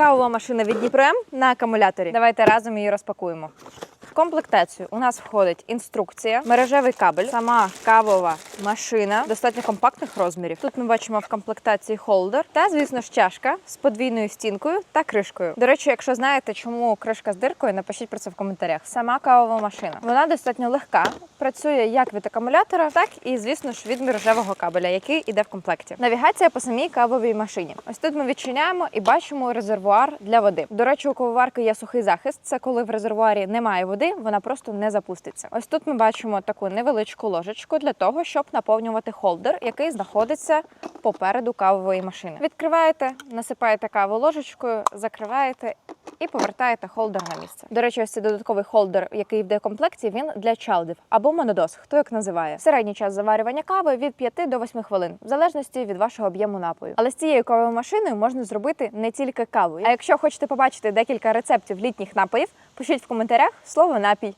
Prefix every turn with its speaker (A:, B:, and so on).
A: Кавова машина від Дніпром на акумуляторі. Давайте разом її розпакуємо. Комплектацію у нас входить інструкція, мережевий кабель, сама кавова машина достатньо компактних розмірів. Тут ми бачимо в комплектації холдер та, звісно ж, чашка з подвійною стінкою та кришкою. До речі, якщо знаєте, чому кришка з диркою, напишіть про це в коментарях. Сама кавова машина. Вона достатньо легка, працює як від акумулятора, так і, звісно ж, від мережевого кабеля, який іде в комплекті. Навігація по самій кавовій машині. Ось тут ми відчиняємо і бачимо резервуар для води. До речі, у кавоварки є сухий захист. Це коли в резервуарі немає води, вона просто не запуститься. Ось тут ми бачимо таку невеличку ложечку для того, щоб наповнювати холдер, який знаходиться попереду кавової машини. Відкриваєте, насипаєте каву ложечкою, закриваєте і повертаєте холдер на місце. До речі, ось цей додатковий холдер, який йде в комплекті, він для чалдів або монодос, хто як називає. Середній час заварювання кави від 5 до 8 хвилин, в залежності від вашого об'єму напою. Але з цією кавовою машиною можна зробити не тільки каву. А якщо хочете побачити декілька рецептів літніх напоїв, пишіть в коментарях слово напій.